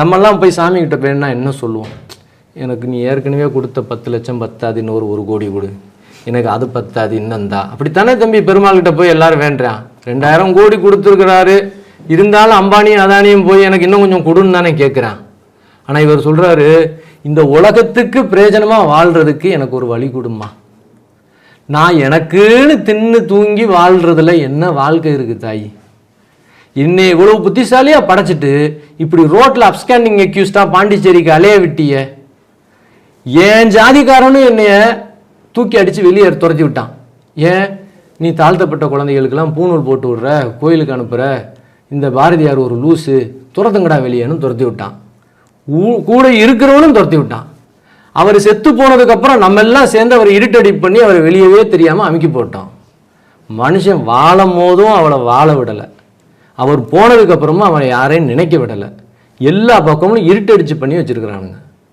நம்மெல்லாம் போய் சாமி கிட்ட போயின்னா என்ன சொல்லுவோம்? எனக்கு நீ ஏற்கனவே கொடுத்த பத்து லட்சம் பத்தாது இன்னொரு ஒரு கோடி கொடு. எனக்கு அது பத்தாது இன்னந்தா அப்படித்தானே தம்பி பெருமாள் கிட்ட போய் எல்லாரும் வேண்டான் ரெண்டாயிரம் கோடி கொடுத்துருக்கிறாரு. இருந்தாலும் அம்பானியும் அதானியும் போய் எனக்கு இன்னும் கொஞ்சம் கொடுன்னு தானே கேட்குறான் ஆனால் இவர் சொல்கிறாரு இந்த உலகத்துக்கு பிரயோஜனமாக வாழ்கிறதுக்கு எனக்கு ஒரு வழி கொடுமா நான் எனக்குன்னு தின்னு தூங்கி வாழ்றதுல என்ன வாழ்க்கை இருக்கு தாயி? என்னை இவ்வளவு புத்திசாலியாக படைச்சிட்டு இப்படி ரோட்டில் அப்ஸ்கேண்டிங் எக்யூஸ்டா பாண்டிச்சேரிக்கு அலைய விட்டிய? என் ஜாதிக்காரனும் என்னைய தூக்கி அடித்து வெளியே துரத்தி விட்டான். ஏன்? நீ தாழ்த்தப்பட்ட குழந்தைகளுக்கெல்லாம் பூணூல் போட்டு விடுற கோயிலுக்கு அனுப்புகிற இந்த பாரதியார் ஒரு லூசு துரத்துங்கடா வெளியேன்னு துரத்தி விட்டான். கூட இருக்கிறவனும் துரத்தி விட்டான். அவர் செத்து போனதுக்கப்புறம் நம்ம எல்லாம் சேர்ந்து அவர் இருட்டடி பண்ணி அவரை வெளியவே தெரியாமல் அமுக்கி போட்டோம். மனுஷன் வாழும் போதும் அவளை வாழ விடலை. அவர் போனதுக்கப்புறமும் அவனை யாரையும் நினைக்க விடலை. எல்லா பக்கமும் இருட்டடிச்சு பண்ணி வச்சுருக்கிறானுங்க.